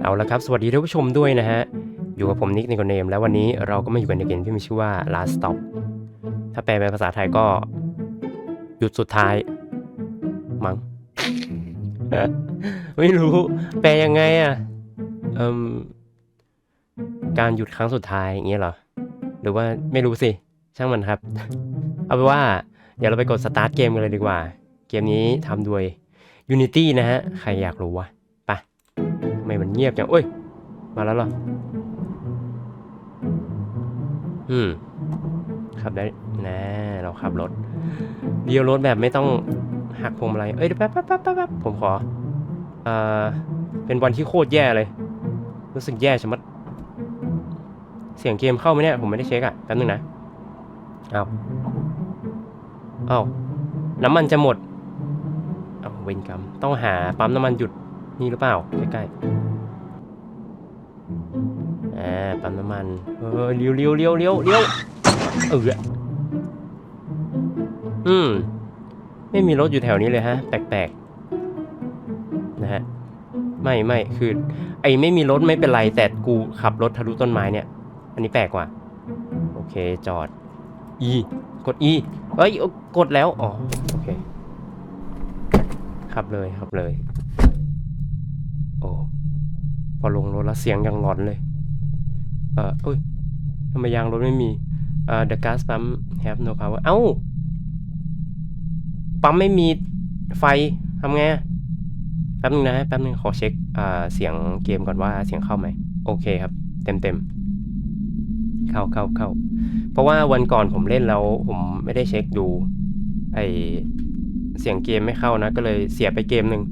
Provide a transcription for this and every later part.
เอาละครับ สวัสดีท่านผู้ชมด้วยนะฮะ อยู่กับผมนิกในกอนเนม แล้ววันนี้เราก็มาอยู่กันในเกมที่มีชื่อว่า last stop ถ้าแปลเป็นภาษาไทยก็ หยุดสุดท้าย มั้งไม่รู้ แปลยังไงอะเอ่มการหยุดครั้งสุดท้ายอย่างเงี้ยเหรอ หรือว่าไม่รู้สิ ช่างมันครับ เอาเป็นว่า เดี๋ยวเราไปกดสตาร์ทเกมกันเลยดีกว่า เกมนี้ทำโดย Unity นะฮะ ใครอยากรู้วะ เงียบจังเอ้ย มาแล้วเหรอ อืมขับได้นะเราขับรถเลี้ยวรถแบบไม่ต้องหักพวงมาลัยเอ้ยแป๊บแป๊บแป๊บแป๊บแป๊บผมขอ เอ่อ เป็นวันที่โคตรแย่เลย รู้สึกแย่ชะมัด เสียงเกมเข้าไหมเนี่ย ผมไม่ได้เช็คอะแป๊บนึงนะเอาเอาน้ำมันจะหมดเอาเวรกรรม ต้องหาปั๊มน้ำมันหยุดนี่หรือเปล่า ใกล้ๆ อ่าปั๊มน้ำมันเออเลี้ยวเลี้ยวเลี้ยวเลี้ยวเลี้ยวเอออืมไม่มีรถอยู่แถวนี้เลยฮะ แปลกๆนะฮะไม่ไม่คือ ไอ้ไม่มีรถไม่เป็นไรแต่กูขับรถทะลุต้นไม้เนี่ย อันนี้แปลกกว่า โอเคจอด E กด E เอ้ยกดแล้วอ๋อโอเคขับเลยขับเลย โอ้พอลงรถแล้วเสียงยังหลอนเลย เออเอ้ยทำไมยางรถไม่มีเอ่อ the gas pump have no power เอ้า ปั๊มไม่มีไฟทำไงแป๊บนึงนะแป๊บนึงขอเช็คอ่าเสียงเกมก่อนว่าเสียงเข้าไหมโอเคครับ เต็มเต็มเข้าเข้าเข้าเพราะว่าวันก่อนผมเล่นแล้วผมไม่ได้เช็คดูไอเสียงเกมไม่เข้านะ ก็เลยเสียไปเกมหนึ่ง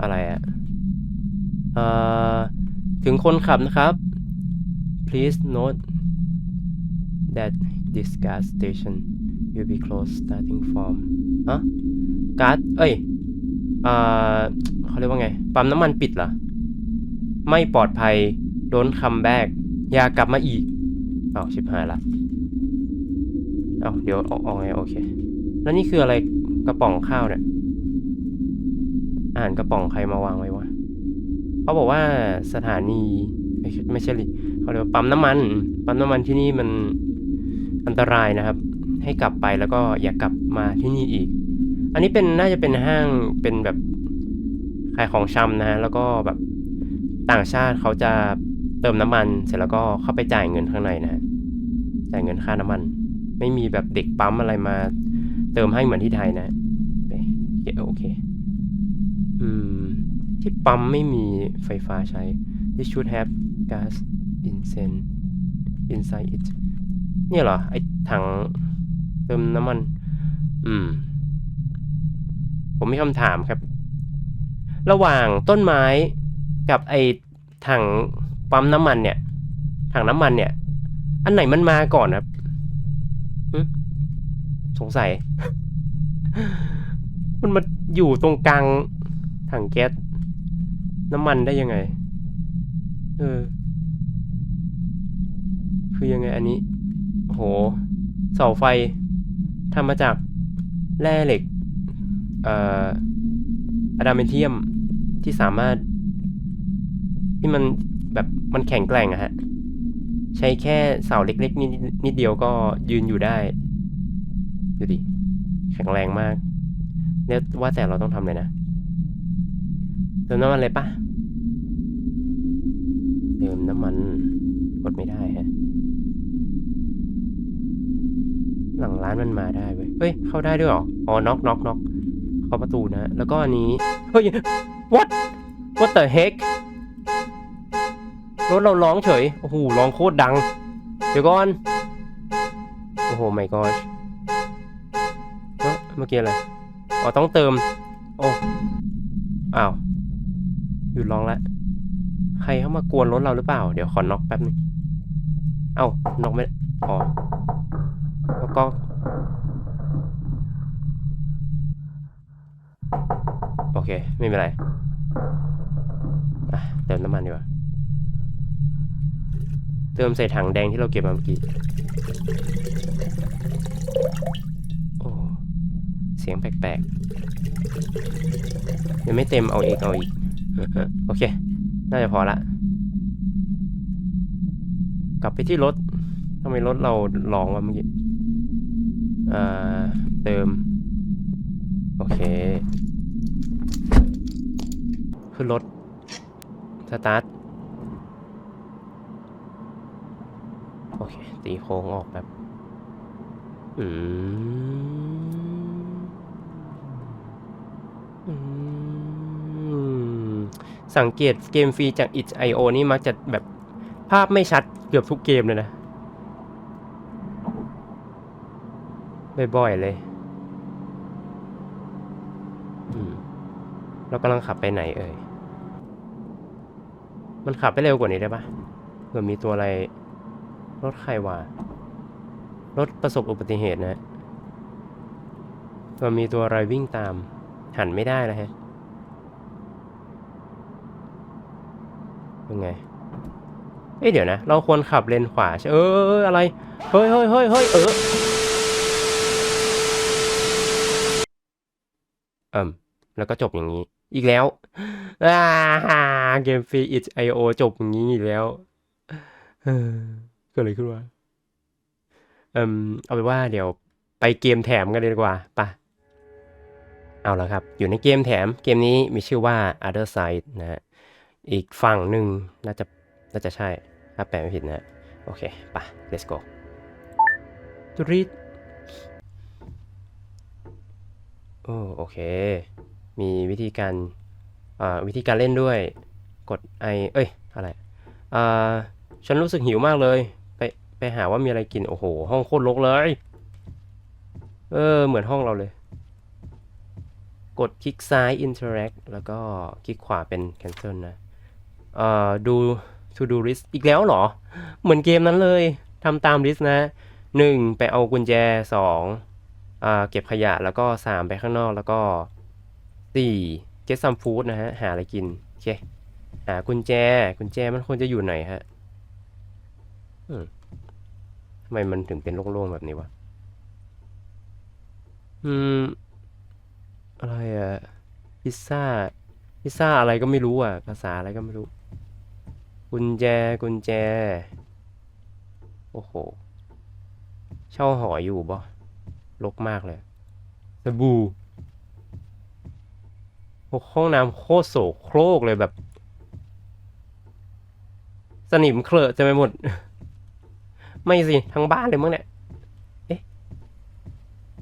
อะไรอะเอ่อถึงคนขับนะครับ please note that this gas station will be closed starting from ฮะการ์ดเอ้ยเอ่อเขาเรียกว่าไง ปั๊มน้ำมันปิดเหรอ ไม่ปลอดภัย don't come back อย่ากลับมาอีกอ้าวชิบหายละอ้าวเดี๋ยวออกออกไงโอเค แล้วนี่คืออะไรกระป๋องข้าวเนี่ย อ่านกระป๋องใครมาวางไว้วะ เขาบอกว่าสถานีไม่ใช่ไม่ใช่ลิเขาเรียกว่าปั๊มน้ำมัน ปั๊มน้ำมันที่นี่มันอันตรายนะครับ ให้กลับไปแล้วก็อย่ากลับมาที่นี่อีก อันนี้เป็นน่าจะเป็นห้างเป็นแบบขายของชำนะฮะแล้วก็แบบต่างชาติเขาจะเติมน้ำมัน เสร็จแล้วก็เข้าไปจ่ายเงินข้างในนะจ่ายเงินค่าน้ำมัน ไม่มีแบบเด็กปั๊มอะไรมา เติมให้เหมือนที่ไทยนะโอเค อืม ที่ปั๊มไม่มีไฟฟ้าใช้ This should have gas inside inside it เนี่ยเหรอ ไอถังเติมน้ำมัน อืม ผมมีคำถามครับ ระหว่างต้นไม้กับไอถังปั๊มน้ำมันเนี่ย ถังน้ำมันเนี่ย อันไหนมันมาก่อนครับสงสัย มันมาอยู่ตรงกลางถังแก๊สน้ำมันได้ยังไง เออ คือยังไงอันนี้โหเสาไฟทำมาจากแร่เหล็กเอ่ออะดามนเทียมที่สามารถ ที่มันแบบมันแข็งแกร่งอะฮะ ใช้แค่เสาเล็กๆนิดนิดเดียวก็ยืนอยู่ได้ ดูดิ แข็งแรงมากเนี่ยว่าแต่เราต้องทำเลยนะเติมน้ำมันเลยปะเติมน้ำมันกดไม่ได้ฮะ หลังร้านมันมาได้เว้ยเฮ้ย เข้าได้ด้วยหรอ อ๋อ น็อกน็อกน็อกเข้าประตูนะ แล้วก็อันนี้ เฮ้ย what what the heck รถเราร้องเฉย โอ้โห ร้องโคตรดัง เดี๋ยวก่อน โอ้โห my gosh เอ้อเมื่อกี้อะไร อ๋อ ต้องเติม โอ้ อ้าว หยุดร้องแล้วใครเข้ามากวนรถเราหรือเปล่า เดี๋ยวขอน็อกแป๊บนึง เอ้า น็อกไม่ อ๋อ ก็โอเค ไม่เป็นไรเติมน้ำมันดีกว่า เติมใส่ถังแดงที่เราเก็บมาเมื่อกี้โอ้เสียงแปลกๆยังไม่เต็มเอาอีกเอาอีก โอเค น่าจะพอละ กลับไปที่รถทำไมรถเราร้องวะเมื่อกี้ อ่าเติม โอเค ขึ้นรถ สตาร์ท โอเค ตีโค้งออกแบบอืมอืมสังเกตเกมฟรีจาก itch.io นี่มักจะแบบภาพไม่ชัดเกือบทุกเกมเลยนะ บ่อยๆเลยอืมเรากำลังขับไปไหนเอ่ย มันขับไปเร็วกว่านี้ได้ปะเผื่อมีตัวอะไร รถใครวะรถประสบอุบัติเหตุนะเผื่อมีตัวอะไรวิ่งตาม หันไม่ได้นะฮะเป็นไง เอ้ยเดี๋ยวนะ เราควรขับเลนขวาใช่เอออะไร เฮ้ยเฮ้ยเฮ้ยเฮ้ยเออ เอิ่มแล้วก็จบอย่างนี้ อีกแล้วอาเกมฟรี itch.io จบอย่างนี้อีกแล้วเออเกิดอะไรขึ้นวะเอิ่มเอาไปนว่าเดี๋ยวไปเกมแถมกันเลยดีกว่าปะเอาละครับ อยู่ในเกมแถมเกมนี้มีชื่อว่า Other Side นะฮะอีกฝั่งหนึ่งน่าจะน่าจะใช่ถ้าแปลไม่ผิดนะโอเคปะ let's go จุริด โอ้โอเค มีวิธีการอ่าวิธีการเล่นด้วย กดไอเอ้ยอะไรอ่าฉันรู้สึกหิวมากเลย ไปไปหาว่ามีอะไรกินโอ้โห ห้องโคตรรกเลย เออ เหมือนห้องเราเลย กดคลิกซ้าย interact แล้วก็คลิกขวาเป็น cancel นะเอ่อดู to do list อีกแล้วเหรอ เหมือนเกมนั้นเลยทำตาม list นะหนึ่งไปเอากุญแจสอง เก็บขยะแล้วก็สามไปข้างนอกแล้วก็สี่ get some food นะฮะ หาอะไรกิน โอเค หากุญแจ กุญแจมันควรจะอยู่ไหนฮะอืมทำไมมันถึงเป็นโล่งๆแบบนี้วะ อืม อะไรอะพิซซ่า พิซซ่าอะไรก็ไม่รู้อะ ภาษาอะไรก็ไม่รู้ กุญแจ กุญแจ โอ้โห เช่าหออยู่บ่ รกมากเลยสบู่ห้องน้ำโคตรโสโครกเลยแบบ สนิมเคลอะจะไปหมด ไม่สิ ทั้งบ้านเลยมั้งเนี่ย เอ๊ะ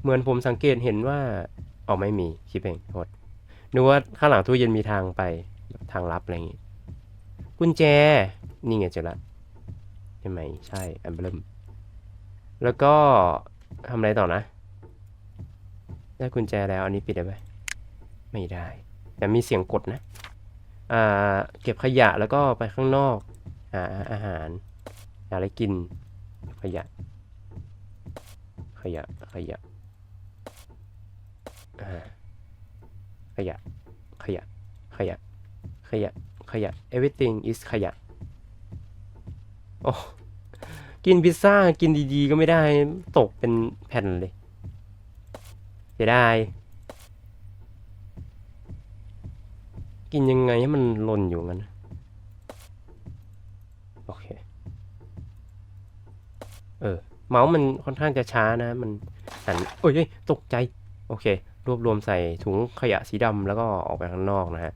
เหมือนผมสังเกตเห็นว่าอ๋อไม่มีคิดเองโทษนึกว่าข้างหลังตู้เย็นมีทางไปทางลับอะไรอย่างงี้กุญแจ นี่ไงเจอละใช่ไหมใช่อันเบลมแล้วก็ทำอะไรต่อนะ ได้กุญแจแล้วอันนี้ปิดได้ไหมไม่ได้ แต่มีเสียงกดนะ อ่า เก็บขยะแล้วก็ไปข้างนอก หาอาหารหาอะไรกิน ขยะ ขยะ ขยะขยะ ขยะ ขยะ ขยะ ขยะ everything is ขยะ โอ้ กินพิซซ่า กินดีๆ ก็ไม่ได้ ตกเป็นแผ่นเลย เสียดาย กินยังไงให้มันหล่นอยู่งั้น โอเค เออ เมาส์มันค่อนข้างจะช้านะ มันหันโอ้ยเฮ้ยตกใจ โอเค รวบรวมใส่ถุงขยะสีดำแล้วก็ออกไปข้างนอกนะฮะ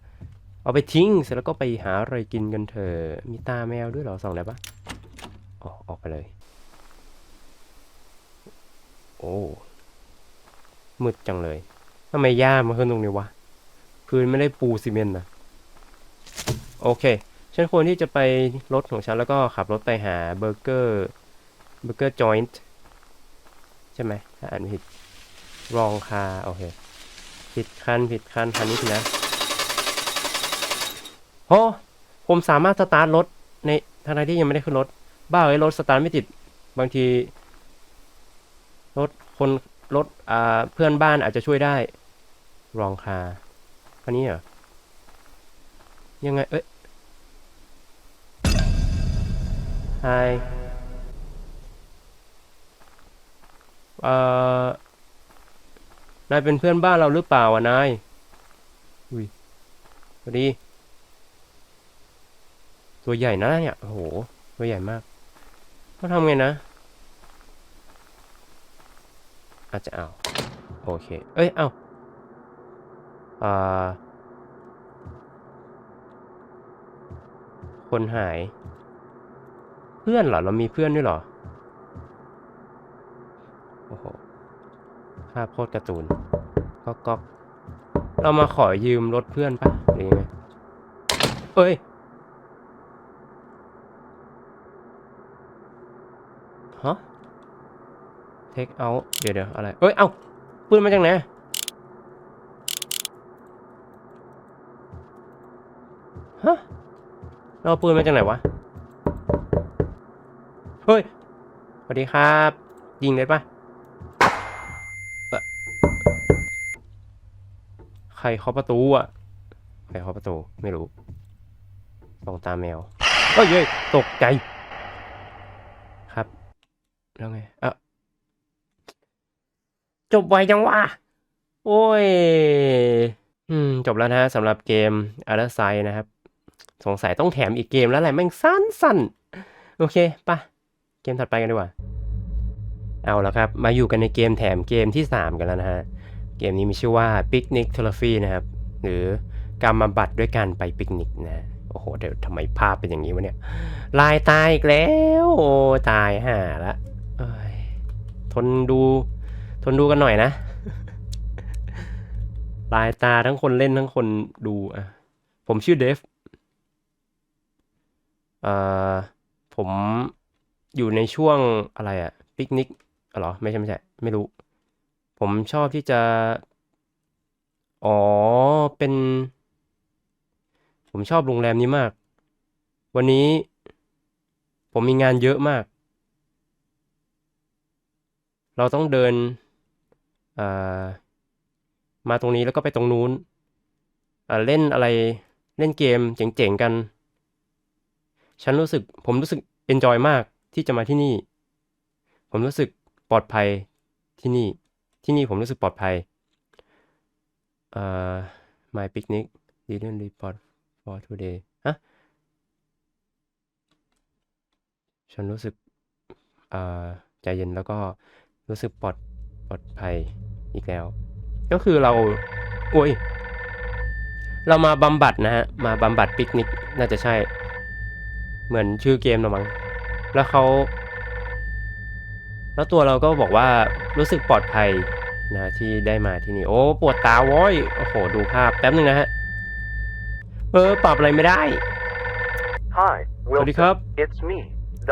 เอาไปทิ้งเสร็จแล้วก็ไปหาอะไรกินกันเถอะ มีตาแมวด้วยเหรอส่องได้ปะออกออกไปเลย โอ้ มืดจังเลยทำไมหญ้ามาขึ้นตรงนี้วะ พื้นไม่ได้ปูซีเมนต์นะโอเค ฉันควรที่จะไปรถของฉันแล้วก็ขับรถไปหาเบอร์เกอร์เบอร์เกอร์จอยน์ใช่ไหมถ้าอ่านผิดรองคาโอเคผิดคันผิดคันคันนี้สิดนะโอ้ผมสามารถสตาร์ทรถในทางที่ยังไม่ได้ขึ้นรถ บ้าเลยรถสตาร์ทไม่ติด บางที รถคน รถอ่าเพื่อนบ้านอาจจะช่วยได้ รองคาคันนี้เหรอ ยังไง เอ้ยไฮเอ่อนายเป็นเพื่อนบ้านเราหรือเปล่าอะนาย อุ้ยสวัสดี ตัวใหญ่นะเนี่ย โอ้โห ตัวใหญ่มากเขาทำไงนะ อาจจะเอาโอเค เอ้ย เอาอ่าคนหาย เพื่อนเหรอ เรามีเพื่อนด้วยเหรอ โอ้โหภาพโคตรการ์ตูนก๊อกก๊อกเรามาขอยืมรถเพื่อนปะหรือยังไงเอ้ยฮะ เทคเอาเดี๋ยวเดี๋ยวอะไร เอ้ย เอาปืนมาจากไหนฮะเราปืนมาจากไหนวะ เฮ้ย สวัสดีครับ ยิงได้ปะเอ่อใครเคาะประตูอะ ใครเคาะประตู ไม่รู้สองตาแมวเฮ้ยตกใจ ครับ แล้วไง เอะ จบไวจังวะ โอ้ย อืม จบแล้วนะฮะสำหรับเกม a l e r s i d e นะครับ สงสัยต้องแถมอีกเกมแล้วแหละแม่งสั้นๆโอเคปะเกมถัดไปกันดีกว่า เอาแล้วครับ มาอยู่กันในเกมแถมเกมที่ 3 กันแล้วนะฮะ เกมนี้มีชื่อว่า Picnic Therapy นะครับ หรือการบำบัดด้วยการไปปิกนิกนะ โอ้โห เดี๋ยวทำไมภาพเป็นอย่างนี้วะเนี่ย ลายตายอีกแล้ว โอ้ ตายห่าละทนดู ทนดูกันหน่อยนะ ลายตาทั้งคนเล่นทั้งคนดูอะ ผมชื่อเดฟเอ่อผมอยู่ในช่วงอะไรอะปิกนิกอ๋อเหรอ ไม่ใช่ไม่ใช่ ไม่รู้ ผมชอบที่จะ อ๋อ เป็น ผมชอบโรงแรมนี้มาก วันนี้ ผมมีงานเยอะมาก เราต้องเดิน มาตรงนี้แล้วก็ไปตรงนู้นเล่นอะไรเล่นเกมเจ๋งๆกัน ฉันรู้สึกผมรู้สึกเอนจอยมากที่จะมาที่นี่ ผมรู้สึกปลอดภัยที่นี่ ที่นี่ผมรู้สึกปลอดภัยเอ่อ my picnic didn't report for today ฮะ ฉันรู้สึกเอ่อใจเย็นแล้วก็รู้สึกปลอด ปลอดภัยอีกแล้ว ก็คือเราโอ้ย เรามาบำบัดนะฮะ มาบำบัดปิกนิกน่าจะใช่ เหมือนชื่อเกมนะมั้งแล้วเขาแล้วตัวเราก็บอกว่ารู้สึกปลอดภัยนะที่ได้มาที่นี่ โอ้ปวดตาโว้ยโอ้โห ดูภาพแป๊บนึงนะฮะเออปรับอะไรไม่ได้ Hi, สวัสดีครับ Wilson. It's me,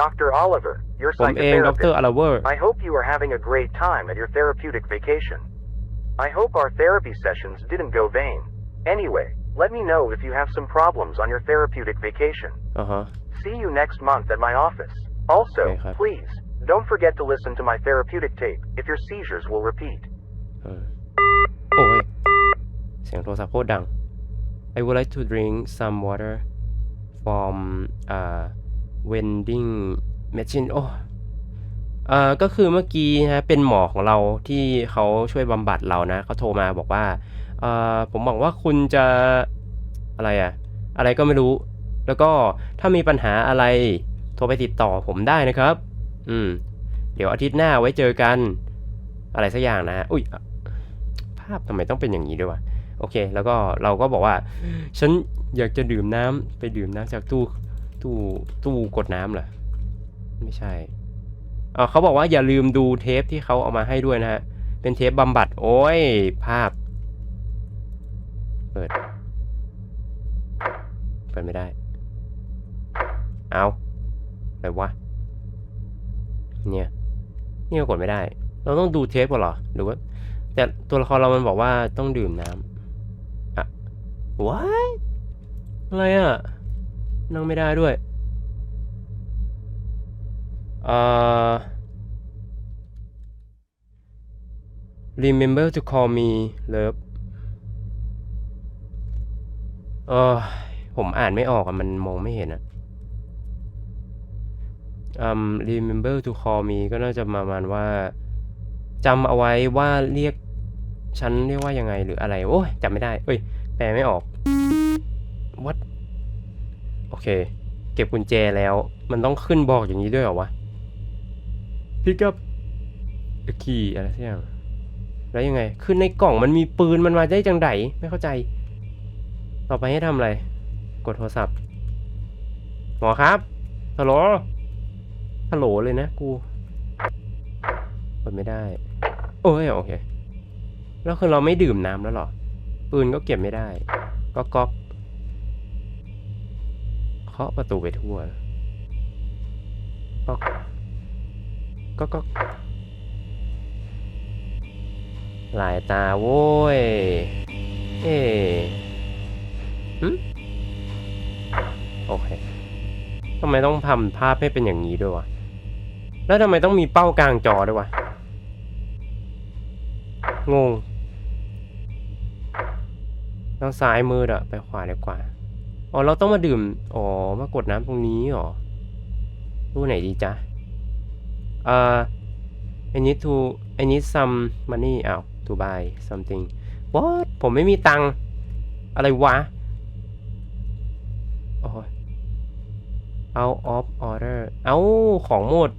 Dr. Oliver, your ผมเองดร psychotherapist. อลาเวอร์ I hope you are having a great time at your therapeutic vacation. I hope our therapy sessions didn't go vain. Anyway, let me know if you have some problems on your therapeutic vacation. อ่าฮะ See you next month at my office. Also, Okay, Khap. please, don't forget to listen to my therapeutic tape if your seizures will repeat. เออโอ้ย เสียงโทรศัพท์โคตรดัง I would like to drink some water from uh vending machine โอ้เอ่อก็คือเมื่อกี้นะเป็นหมอของเราที่เขาช่วยบำบัดเรานะเขาโทรมาบอกว่าเอ่อผมหวังว่าคุณจะอะไรอะอะไรก็ไม่รู้ แล้วก็ถ้ามีปัญหาอะไรโทรไปติดต่อผมได้นะครับ อืม เดี๋ยวอาทิตย์หน้าไว้เจอกัน อะไรสักอย่างนะฮะอุ้ยภาพทำไมต้องเป็นอย่างนี้ด้วยวะโอเค แล้วก็เราก็บอกว่า ฉันอยากจะดื่มน้ำไปดื่มน้ำจากตู้ ตู้ตู้กดน้ำเหรอ ไม่ใช่เอ่อเขาบอกว่าอย่าลืมดูเทปที่เขาเอามาให้ด้วยนะฮะ เป็นเทปบำบัด โอ้ย ภาพ เปิด เปิดไม่ได้ เอาอะไรวะ เนี่ย นี่ก็กดไม่ได้ เราต้องดูเทปก่อนเหรอ หรือว่า แต่ตัวละครเรามันบอกว่าต้องดื่มน้ำอะว้ายอะไรอะ นั่งไม่ได้ด้วยเอ่อ remember to call me love เออผมอ่านไม่ออกอะมันมองไม่เห็นอะอืม remember to call me ก็น่าจะประมาณว่าจำเอาไว้ว่าเรียกฉันเรียกว่ายังไงหรืออะไร โอ้ยจำไม่ได้ เอ้ย แปลไม่ออก เคเกก็บกุญแจแล้ว มันต้องขึ้นบอกอย่างนี้ด้วยเหรอวะ pick up the key อะไรสักอย่างแล้วยังไงคือในกล่องมันมีปืนมันมาได้จังไดไม่เข้าใจ ต่อไปให้ทำอะไร กดโทรศัพท์ หมอครับฮัลโหลฮัลโหลเลยนะกูกดไม่ได้ โอ้ยโอเค แล้วคือเราไม่ดื่มน้ำแล้วเหรอ ปืนก็เก็บไม่ได้ ก็ก๊อกเคาะประตูไปทั่วก๊อกก็ก็หลายตาโว้ย เอ๊หึโอเคทำไมต้องทำภาพให้เป็นอย่างนี้ด้วยวะ แล้วทำไมต้องมีเป้ากลางจอด้วยวะ งงทางซ้ายมืออะไปขวาดีกว่า อ๋อเราต้องมาดื่ม อ๋อ มากดน้ำตรงนี้หรอรูไหนดีจ๊ะเอ่อ I need to I need some money อ้าว to buy something what ผมไม่มีตังอะไรวะโอ้ย out of order เอาของหมด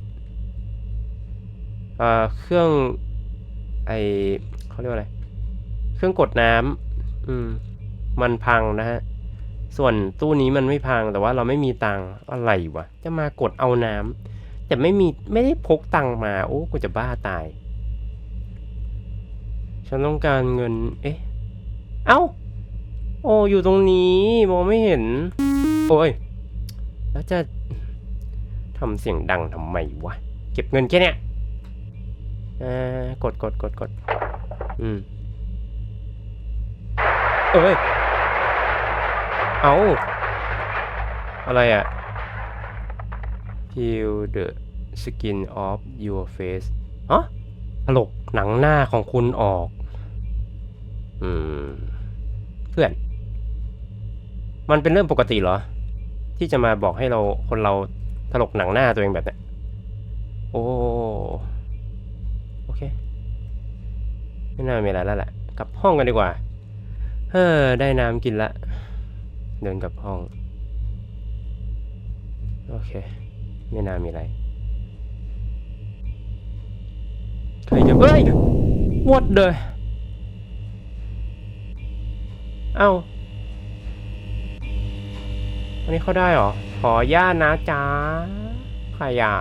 เอ่อ เครื่อง ไอเขาเรียกว่าอะไร เครื่องกดน้ำอืม มันพังนะฮะ ส่วนตู้นี้มันไม่พังแต่ว่าเราไม่มีตังอะไรวะ จะมากดเอาน้ำแต่ไม่มีไม่ได้พกตังมาโอ้กูจะบ้าตาย ฉันต้องการเงิน เอ๊ะ เอ้า โอ้อยู่ตรงนี้มองไม่เห็น โอ้ย แล้วจะทำเสียงดังทำไมวะ เก็บเงินแค่เนี้ยอ่ากดกดกดกดอืมเอ้ย เอาอะไรอะ peel the skin off your face ฮะถลกหนังหน้าของคุณออก อืม เพื่อน มันเป็นเรื่องปกติเหรอ ที่จะมาบอกให้เราคนเราถลกหนังหน้าตัวเองแบบเนี้ยโอ้โอเค ไม่น่ามีอะไรแล้วแหละกลับห้องกันดีกว่า เฮ้อได้น้ำกินละ เดินกลับห้อง โอเค ไม่น่ามีอะไร ใครจะเฮ้ย what the เอ้าอันนี้เข้าได้เหรอ ขอญาตนะจ๊ะใครอะ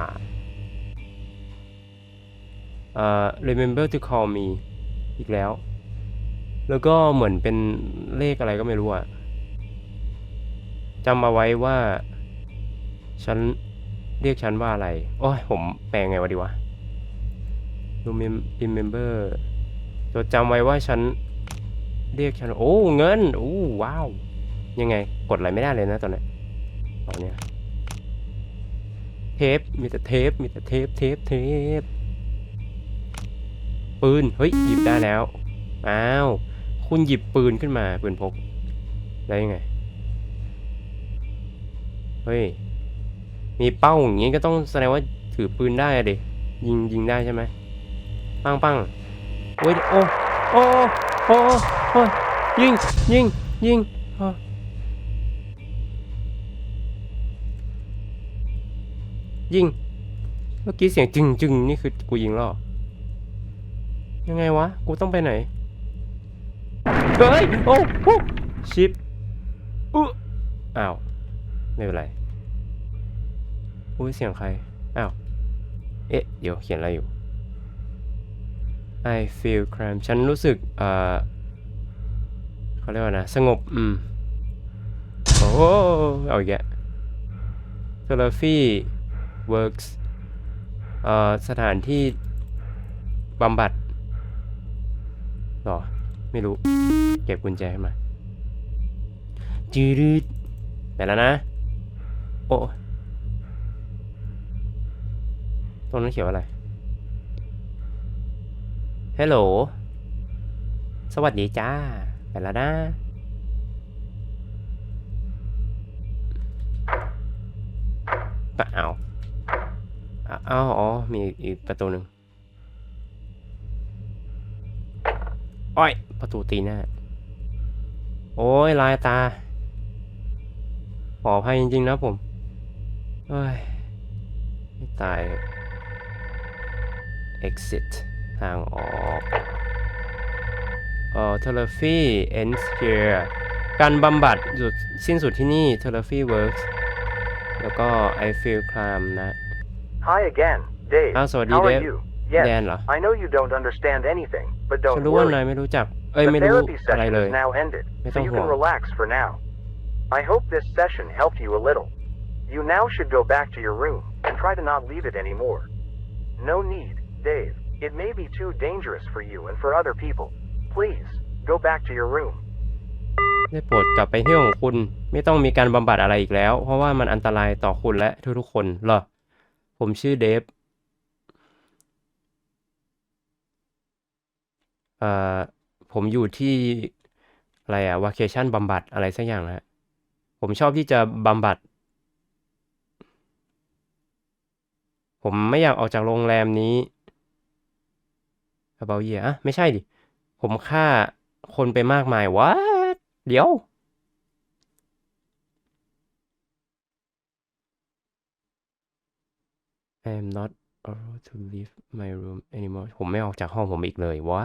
เอ่อ remember to call me อีกแล้ว แล้วก็เหมือนเป็นเลขอะไรก็ไม่รู้อะ จำเอาไว้ว่า ฉันเรียกฉันว่าอะไร โอ้ยผมแปลงไงวะดีวะ remember จดจำไว้ว่าฉันเรียกฉัน โอ้เงินโอ้ว้าว ยังไงกดอะไรไม่ได้เลยนะตอนนี้ตอนเนี้ยเทปมีแต่เทปมีแต่เทปเทปเทปปืน เฮ้ย หยิบได้แล้ว อ้าว คุณหยิบปืนขึ้นมาปืนพกแล้ยังไง เฮ้ย มีเป้าอย่างงี้ก็ต้องแสดงว่าถือปืนได้อะดิยิงยิงได้ใช่ไหมปังปังเว้ยโอ้โอ้โอ้โอ้ยิงยิงยิงอ้อยิง เมื่อกี้เสียงจึงจึงนี่คือกูยิงล้วเหรอยังไงวะ กูต้องไปไหน เฮ้ย โอ้โอ้ชิปอุ๊อ้าว ไม่เป็นไรอุ้ยเสียงใคร อ้าว เอ๊ะ เดี๋ยวเขียนอะไรอยู่ I feel calm ฉันรู้สึก เอ่อเขาเรียกว่านะ สงบ อืม โอ้ เอาอีกแก therapy works เอ่อ สถานที่บำบัดหรอ ไม่รู้ เก็บกุญแจขึ้มาจืดไปแล้วนะ โอ้ตรงนั้นเขียวอะไร ฮัลโหล สวัสดีจ้า ไปแล้วนะ ปะเอาวอ้าวอ๋อ มีอีกประตูหนึ่งอ้อย ประตูตีหน้า โอ้ย ลายตา ขออภัยจริงๆนะผม เอ้ยไม่ตาย exit ทางออกเอ่อ therapy ends here การบำบัดหยุดสิ้นสุดที่นี่ therapy works แล้วก็ I feel calm นะ Hi again, Dave. Ah, sorry, How are Dave. you? Yes, Dan เหรอ I know you don't understand anything, but ฉัน don't รู้ว่านาย worry. ไม่รู้จัก เอ้ย The ไม่รู้ therapy อะไร session เลย is now ended, May so tong you can huwag. relax for now. I hope this session helped you a little. You now should go back to your room and try to not leave it anymore. No need, Dave. It may be too dangerous for you and for other people. Please, go back to your room. ได้โปรดกลับไปที่ของคุณ ไม่ต้องมีการบำบัดอะไรอีกแล้ว เพราะว่ามันอันตรายต่อคุณและทุกๆคนเหรอ ผมชื่อเดฟ เอ่อ ผมอยู่ที่อะไรอะวาเคชั่นบำบัดอะไรสักอย่างนะฮะผมชอบที่จะบำบัด ผมไม่อยากออกจากโรงแรมนี้ about year อะไม่ใช่ดิ ผมฆ่าคนไปมากมาย what เดี๋ยว I am not allowed to leave my room anymore ผมไม่ออกจากห้องผมอีกเลยว่า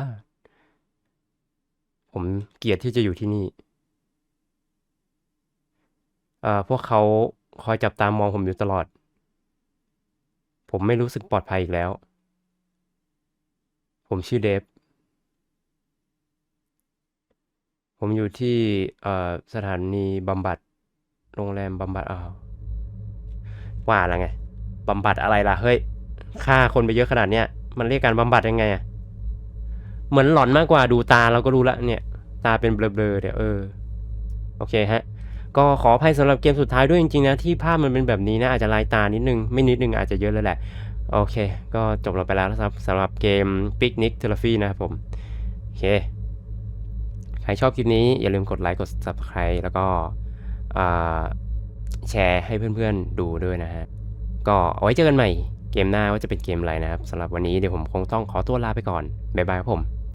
ผมเกลียดที่จะอยู่ที่นี่เอ่อพวกเขาคอยจับตามองผมอยู่ตลอด ผมไม่รู้สึกปลอดภัยอีกแล้ว ผมชื่อเดฟ ผมอยู่ที่สถานีบำบัด โรงแรมบำบัดอ้าวว่าแล้วไงบำบัดอะไรล่ะ เฮ้ยฆ่าคนไปเยอะขนาดเนี้ย มันเรียกการบำบัดยังไงอะเหมือนหลอนมากกว่าดูตาเราก็รู้ละเนี่ย ตาเป็นเบลอๆเดี๋ยวเออ โอเคฮะ ก็ขออภัยสำหรับเกมสุดท้ายด้วยจริงๆนะที่ภาพมันเป็นแบบนี้นะอาจจะลายตานิดนึง ไม่นิดนึงอาจจะเยอะเลยแหละ โอเค ก็จบลงไปแล้วนะครับสำหรับเกม Picnic Therapy นะครับผม โอเค ใครชอบคลิปนี้อย่าลืมกดไลค์กด Subscribe แล้วก็แชร์ให้เพื่อนๆดูด้วยนะฮะ ก็เอาไว้เจอกันใหม่เกมหน้าว่าจะเป็นเกมอะไรนะครับสำหรับวันนี้เดี๋ยวผมคงต้องขอตัวลาไปก่อนบ๊ายบายครับผม